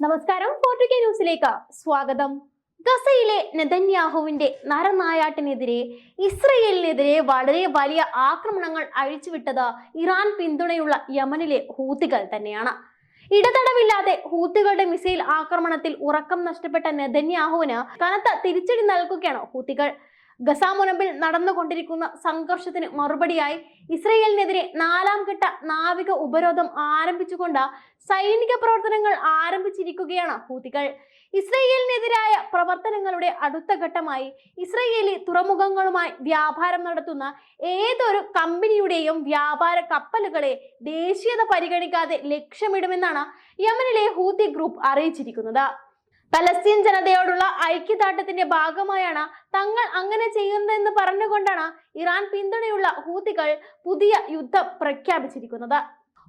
നമസ്കാരം. ഫോർട്ടുകെ ന്യൂസിലേക്ക് സ്വാഗതം. ഗസയിലെ നെതന്യാഹുവിന്റെ നരനായാട്ടിനെതിരെ ഇസ്രയേലിനെതിരെ വളരെ വലിയ ആക്രമണങ്ങൾ അഴിച്ചുവിട്ടത് ഇറാൻ പിന്തുണയുള്ള യമനിലെ ഹൂത്തികൾ തന്നെയാണ്. ഇടതടവില്ലാതെ ഹൂത്തികളുടെ മിസൈൽ ആക്രമണത്തിൽ ഉറക്കം നഷ്ടപ്പെട്ട നെതന്യാഹുവിന് കനത്ത തിരിച്ചടി നൽകുകയാണ് ഹൂത്തികൾ. ഗസ നടന്നുകൊണ്ടിരിക്കുന്ന സംഘർഷത്തിന് മറുപടിയായി ഇസ്രയേലിനെതിരെ നാലാം ഘട്ട നാവിക ഉപരോധം ആരംഭിച്ചുകൊണ്ട് സൈനിക പ്രവർത്തനങ്ങൾ ആരംഭിച്ചിരിക്കുകയാണ് ഹൂതികൾ ഇസ്രയേലിനെതിരായ പ്രവർത്തനങ്ങളുടെ അടുത്ത ഘട്ടമായി ഇസ്രയേലി തുറമുഖങ്ങളുമായി വ്യാപാരം നടത്തുന്ന ഏതൊരു കമ്പനിയുടെയും വ്യാപാര കപ്പലുകളെ ദേശീയത പരിഗണിക്കാതെ ലക്ഷ്യമിടുമെന്നാണ് യമനിലെ ഹൂതി ഗ്രൂപ്പ് അറിയിച്ചിരിക്കുന്നത്. പലസ്തീൻ ജനതയോടുള്ള ഐക്യദാർഢ്യത്തിന്റെ ഭാഗമായാണ് തങ്ങൾ അങ്ങനെ ചെയ്യുന്നതെന്ന് പറഞ്ഞുകൊണ്ടാണ് ഇറാൻ പിന്തുണയുള്ള ഹൂതികൾ പുതിയ യുദ്ധം പ്രഖ്യാപിച്ചിരിക്കുന്നത്.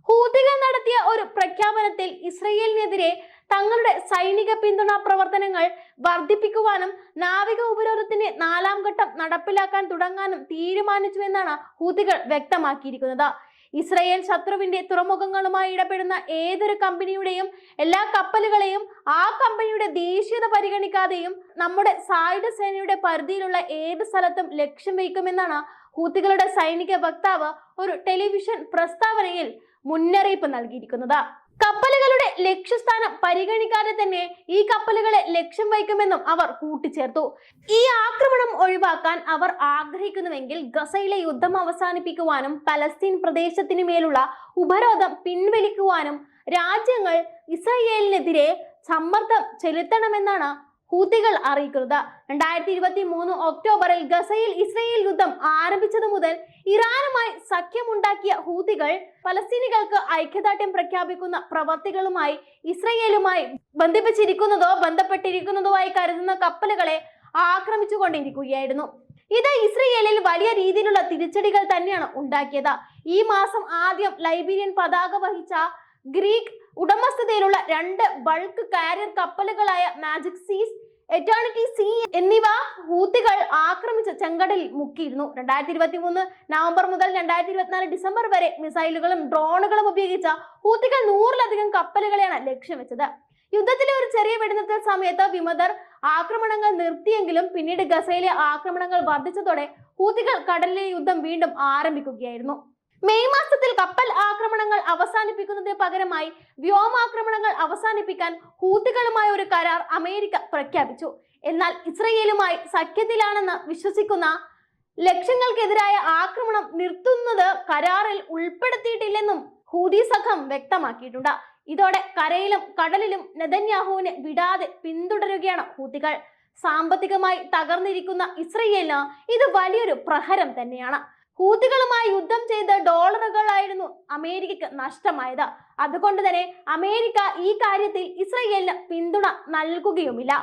ഹൂതികൾ നടത്തിയ ഒരു പ്രഖ്യാപനത്തിൽ ഇസ്രയേലിനെതിരെ തങ്ങളുടെ സൈനിക പിന്തുണ പ്രവർത്തനങ്ങൾ വർദ്ധിപ്പിക്കുവാനും നാവിക ഉപരോധത്തിന്റെ നാലാം ഘട്ടം നടപ്പിലാക്കാൻ തുടങ്ങാനും തീരുമാനിച്ചുവെന്നാണ് ഹൂതികൾ വ്യക്തമാക്കിയിരിക്കുന്നത്. ഇസ്രയേൽ ശത്രുവിന്റെ തുറമുഖങ്ങളുമായി ഇടപെടുന്ന ഏതൊരു കമ്പനിയുടെയും എല്ലാ കപ്പലുകളെയും ആ കമ്പനിയുടെ ദേശീയത പരിഗണിക്കാതെയും നമ്മുടെ സായുധ സേനയുടെ പരിധിയിലുള്ള ഏത് സ്ഥലത്തും ലക്ഷ്യം വയ്ക്കുമെന്നാണ് ഹൂത്തികളുടെ സൈനിക വക്താവ് ഒരു ടെലിവിഷൻ പ്രസ്താവനയിൽ മുന്നറിയിപ്പ് നൽകിയിരിക്കുന്നത്. കപ്പലുകളുടെ ലക്ഷ്യസ്ഥാനം പരിഗണിക്കാതെ തന്നെ ഈ കപ്പലുകളെ ലക്ഷ്യം വയ്ക്കുമെന്നും അവർ കൂട്ടിച്ചേർത്തു. ഈ ആക്രമണം ഒഴിവാക്കാൻ അവർ ആഗ്രഹിക്കുന്നുവെങ്കിൽ ഗസയിലെ യുദ്ധം അവസാനിപ്പിക്കുവാനും പലസ്തീൻ പ്രദേശത്തിനു മേലുള്ള ഉപരോധം പിൻവലിക്കുവാനും രാജ്യങ്ങൾ ഇസ്രയേലിനെതിരെ സമ്മർദ്ദം ചെലുത്തണമെന്നാണ് ഹൂത്തികൾ അറിയിക്കുന്നത്. രണ്ടായിരത്തി ഇരുപത്തി മൂന്ന് ഒക്ടോബറിൽ ഗസയിൽ ഇസ്രയേൽ യുദ്ധം ആരംഭിച്ചത് മുതൽ ഇറാനുമായി സഖ്യമുണ്ടാക്കിയ ഹൂതികൾ പലസ്തീനികൾക്ക് ഐക്യദാർഢ്യം പ്രഖ്യാപിക്കുന്ന പ്രവർത്തികളുമായി ഇസ്രയേലുമായി ബന്ധിപ്പിച്ചിരിക്കുന്നതോ ബന്ധപ്പെട്ടിരിക്കുന്നതോ ആയി കരുതുന്ന കപ്പലുകളെ ആക്രമിച്ചുകൊണ്ടിരിക്കുകയായിരുന്നു. ഇത് ഇസ്രയേലിൽ വലിയ രീതിയിലുള്ള തിരിച്ചടികൾ തന്നെയാണ് ഉണ്ടാക്കിയത്. ഈ മാസം ആദ്യം ലൈബീരിയൻ പതാക വഹിച്ച ഗ്രീക്ക് ഉടമസ്ഥതയിലുള്ള രണ്ട് ബൾക്ക് കാരിയർ കപ്പലുകളായ മാജിക് സീസ് എറ്റേണിറ്റി സി എന്നിവ ഹൂത്തികൾ ആക്രമിച്ച ചെങ്കടൽ മുക്കിയിരുന്നു. രണ്ടായിരത്തി ഇരുപത്തി മൂന്ന് നവംബർ മുതൽ രണ്ടായിരത്തി ഇരുപത്തിനാല് ഡിസംബർ വരെ മിസൈലുകളും ഡ്രോണുകളും ഉപയോഗിച്ച ഹൂത്തികൾ നൂറിലധികം കപ്പലുകളെയാണ് ലക്ഷ്യം വെച്ചത് യുദ്ധത്തിലെ ഒരു ചെറിയ വെടിനിർത്തൽ സമയത്ത് വിമതർ ആക്രമണങ്ങൾ നിർത്തിയെങ്കിലും പിന്നീട് ഗസയിലെ ആക്രമണങ്ങൾ വർദ്ധിച്ചതോടെ ഹൂത്തികൾ കടലിലെ യുദ്ധം വീണ്ടും ആരംഭിക്കുകയായിരുന്നു. മെയ് മാസത്തിൽ കപ്പൽ ആക്രമണങ്ങൾ അവസാനിപ്പിക്കുന്നതിന് പകരമായി വ്യോമാക്രമണങ്ങൾ അവസാനിപ്പിക്കാൻ ഹൂത്തികളുമായ ഒരു കരാർ അമേരിക്ക പ്രഖ്യാപിച്ചു. എന്നാൽ ഇസ്രയേലുമായി സഖ്യത്തിലാണെന്ന് വിശ്വസിക്കുന്ന ലക്ഷ്യങ്ങൾക്കെതിരായ ആക്രമണം നിർത്തുന്നത് കരാറിൽ ഉൾപ്പെടുത്തിയിട്ടില്ലെന്നും ഹൂതി സംഘം വ്യക്തമാക്കിയിട്ടുണ്ട്. ഇതോടെ കരയിലും കടലിലും നെതന്യാഹുവിനെ വിടാതെ പിന്തുടരുകയാണ് ഹൂതികൾ സാമ്പത്തികമായി തകർന്നിരിക്കുന്ന ഇസ്രയേലിന് ഇത് വലിയൊരു പ്രഹരം തന്നെയാണ്. ഹൂത്തികളുമായി യുദ്ധം ചെയ്ത ഡോളറുകളായിരുന്നു അമേരിക്കക്ക് നഷ്ടമായത്. അതുകൊണ്ട് തന്നെ അമേരിക്ക ഈ കാര്യത്തിൽ ഇസ്രയേലിന് പിന്തുണ നൽകുകയുമില്ല.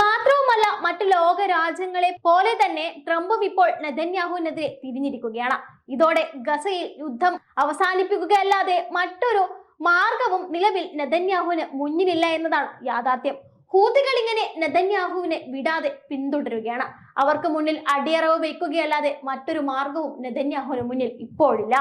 മാത്രവുമല്ല മറ്റ് ലോക രാജ്യങ്ങളെ പോലെ തന്നെ ട്രംപും ഇപ്പോൾ നെതന്യാഹുവിനെതിരെ തിരിഞ്ഞിരിക്കുകയാണ്. ഇതോടെ ഗസയിൽ യുദ്ധം അവസാനിപ്പിക്കുകയല്ലാതെ മറ്റൊരു മാർഗവും നിലവിൽ നെതന്യാഹുവിന് മുന്നിലില്ല എന്നതാണ് യാഥാർത്ഥ്യം. ഹൂതികൾ ഇങ്ങനെ നെതന്യാഹുവിനെ വിടാതെ പിന്തുടരുകയാണ്. അവർക്ക് മുന്നിൽ അടിയറവ് വയ്ക്കുകയല്ലാതെ മറ്റൊരു മാർഗവും നെതന്യാഹുവിന് മുന്നിൽ ഇപ്പോഴില്ല.